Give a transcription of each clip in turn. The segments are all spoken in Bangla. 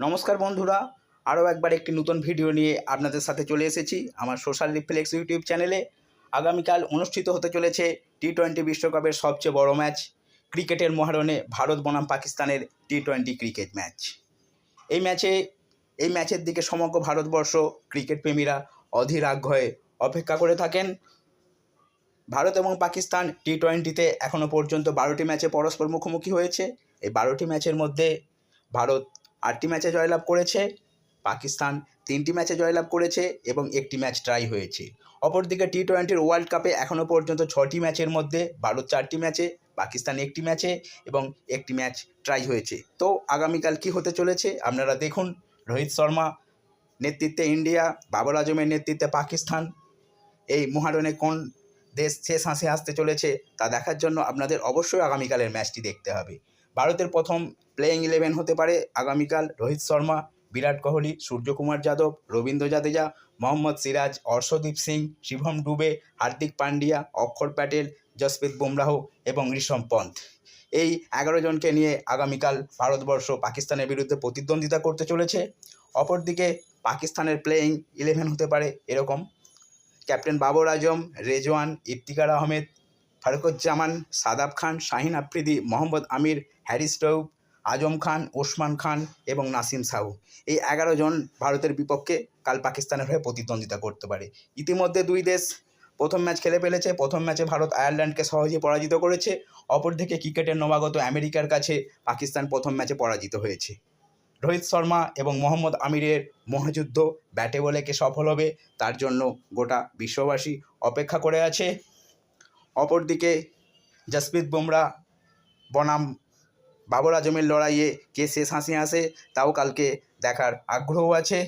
নমস্কার বন্ধুরা, আরও একবার একটি নতুন ভিডিও নিয়ে আপনাদের সাথে চলে এসেছি আমার সোশ্যাল রিফ্লেক্স ইউটিউব চ্যানেলে। আগামীকাল অনুষ্ঠিত হতে চলেছে টি টোয়েন্টি বিশ্বকাপের সবচেয়ে বড় ম্যাচ, ক্রিকেটের মহারণে ভারত বনাম পাকিস্তানের টি টোয়েন্টি ক্রিকেট ম্যাচ। এই ম্যাচে, এই ম্যাচের দিকে সমগ্র ভারতবর্ষ ক্রিকেট প্রেমীরা অধীর আগ্রহে অপেক্ষা করে থাকেন। ভারত এবং পাকিস্তান টি টোয়েন্টিতে এখনও পর্যন্ত বারোটি ম্যাচে পরস্পর মুখোমুখি হয়েছে। এই বারোটি ম্যাচের মধ্যে ভারত আটটি ম্যাচে জয়লাভ করেছে, পাকিস্তান তিনটি ম্যাচে জয়লাভ করেছে এবং একটি ম্যাচ ট্রাই হয়েছে। অপরদিকে টি টোয়েন্টির ওয়ার্ল্ড কাপে এখনও পর্যন্ত ছটি ম্যাচের মধ্যে ভারত চারটি ম্যাচে, পাকিস্তান একটি ম্যাচে এবং একটি ম্যাচ ট্রাই হয়েছে। তো আগামীকাল কি হতে চলেছে? আপনারা দেখুন, রোহিত শর্মা নেতৃত্বে ইন্ডিয়া, বাবর আজমের নেতৃত্বে পাকিস্তান, এই মহারণে কোন দেশ শেষ হাসি আসতে চলেছে তা দেখার জন্য আপনাদের অবশ্যই আগামীকালের ম্যাচটি দেখতে হবে। ভারতের প্রথম প্লেয়িং ইলেভেন হতে পারে আগামীকাল রোহিত শর্মা, বিরাট কোহলি, সূর্যকুমার যাদব, রবীন্দ্র জাদেজা, মোহাম্মদ সিরাজ, অর্শদীপ সিং শিবম ডুবে, হার্দিক পান্ডিয়া, অক্ষর প্যাটেল জসপ্রীত বুমরাহ এবং ঋষভ পন্থ। এই এগারো জনকে নিয়ে আগামীকাল ভারতবর্ষ পাকিস্তানের বিরুদ্ধে প্রতিদ্বন্দ্বিতা করতে চলেছে। অপরদিকে পাকিস্তানের প্লেয়িং ইলেভেন হতে পারে এরকম। ক্যাপ্টেন বাবর আজম, রেজওয়ান, ইফতিকার আহমেদ ফারুকুজ্জামান, সাদাব খান, শাহিন আফ্রিদি, মোহাম্মদ আমির, হ্যারিস রৌফ আজম খান, ওসমান খান এবং নাসিম সাহু। এই এগারো জন ভারতের বিপক্ষে কাল পাকিস্তানের হয়ে প্রতিদ্বন্দ্বিতা করতে পারে। ইতিমধ্যে দুই দেশ প্রথম ম্যাচ খেলে ফেলেছে। প্রথম ম্যাচে ভারত আয়ারল্যান্ডকে সহজে পরাজিত করেছে। অপরদিকে ক্রিকেটের নবাগত আমেরিকার কাছে পাকিস্তান প্রথম ম্যাচে পরাজিত হয়েছে। রোহিত শর্মা এবং মোহাম্মদ আমিরের মহাযুদ্ধ ব্যাটে বলে কে সফল হবে, তার জন্য গোটা বিশ্ববাসী অপেক্ষা করে আছে। অপরদিকে জসপ্রীত বুমরা, বনাম বাবর আজমের লড়াইয়ে কে শেষ হাসি আসে তাও কালকে দেখার আগ্রহ আছে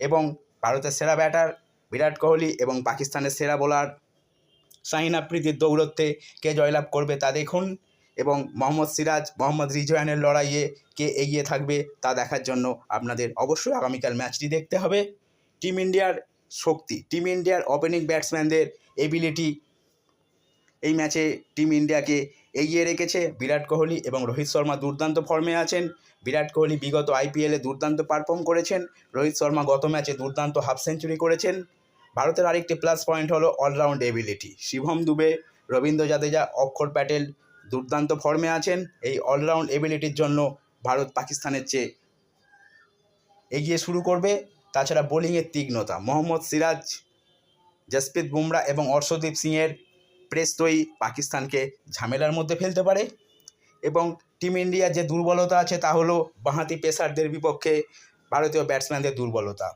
এবং ভারতের সেরা ব্যাটার বিরাট কোহলি এবং পাকিস্তানের সেরা বোলার শাহিন আফ্রিদির দৌড়ত্বে কে জয়লাভ করবে তা দেখুন এবং মোহাম্মদ সিরাজ, মোহাম্মদ রিজওয়ানের লড়াইয়ে কে এগিয়ে থাকবে তা দেখার জন্য আপনাদের অবশ্যই আগামীকাল ম্যাচটি দেখতে হবে। টিম ইন্ডিয়ার শক্তি, টিম ইন্ডিয়ার ওপেনিং ব্যাটসম্যানদের এবিলিটি এই ম্যাচে টিম ইন্ডিয়াকে এগিয়ে রেখেছে বিরাট কোহলি এবং রোহিত শর্মা দুর্দান্ত ফর্মে আছেন। বিরাট কোহলি বিগত আইপিএলে দুর্দান্ত পারফর্ম করেছেন। রোহিত শর্মা গত ম্যাচে দুর্দান্ত হাফ সেঞ্চুরি করেছেন। ভারতের আরেকটি প্লাস পয়েন্ট হলো অলরাউন্ড এবিলিটি শিবম দুবে, রবীন্দ্র জাদেজা, অক্ষর প্যাটেল দুর্দান্ত ফর্মে আছেন। এই অলরাউন্ড এবিলিটির জন্য ভারত পাকিস্তানের চেয়ে এগিয়ে শুরু করবে। তাছাড়া বোলিংয়ের তীক্ষ্ণতা। মোহাম্মদ সিরাজ, জসপ্রীত বুমরা এবং অর্শদীপ সিংয়ের প্রেস্তই পাকিস্তানকে ঝামেলার মধ্যে ফেলতে পারে। এবং টিম ইন্ডিয়ার যে দুর্বলতা আছে তা হলো বাঁহাতি পেসারদের বিপক্ষে ভারতীয় ব্যাটসম্যানদের দুর্বলতা।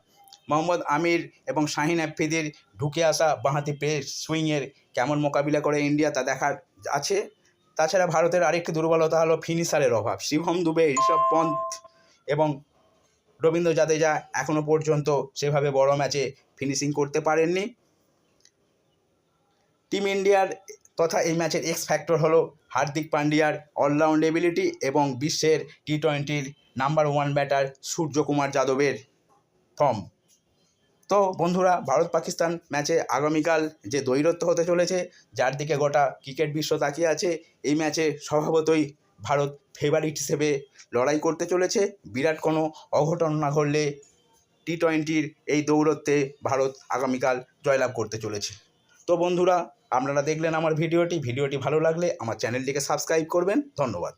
মোহাম্মদ আমির এবং শাহিন আফ্রিদির ঢুকে আসা বাঁহাতি পেস সুইংয়ের কেমন মোকাবিলা করে ইন্ডিয়া তা দেখার আছে। তাছাড়া ভারতের আরেকটি দুর্বলতা হলো ফিনিশারের অভাব। শিবম দুবে, ঋষভ পন্থ এবং রবীন্দ্র জাদেজা এখনও পর্যন্ত সেভাবে বড় ম্যাচে ফিনিশিং করতে পারেননি। টিম ইন্ডিয়ার তথা এই ম্যাচের এক্স ফ্যাক্টর হলো হার্দিক পান্ডিয়ার অলরাউন্ড এবিলিটি এবং বিশ্বের টি টোয়েন্টির নাম্বার ওয়ান ব্যাটার সূর্যকুমার যাদবের ফর্ম তো বন্ধুরা ভারত পাকিস্তান ম্যাচে আগামীকাল যে দৈরত্ব হতে চলেছে, যার দিকে গোটা ক্রিকেট বিশ্ব তাকিয়ে আছে, এই ম্যাচে স্বভাবতই ভারত ফেভারিট হিসেবে লড়াই করতে চলেছে। বিরাট কোনো অঘটন না ঘটলে টি টোয়েন্টির এই দৌরত্বে ভারত আগামীকাল জয়লাভ করতে চলেছে। তো বন্ধুরা আপনারা দেখলেন আমার ভিডিওটি। ভিডিওটি ভালো লাগলে আমার চ্যানেলটিকে সাবস্ক্রাইব করবেন। ধন্যবাদ।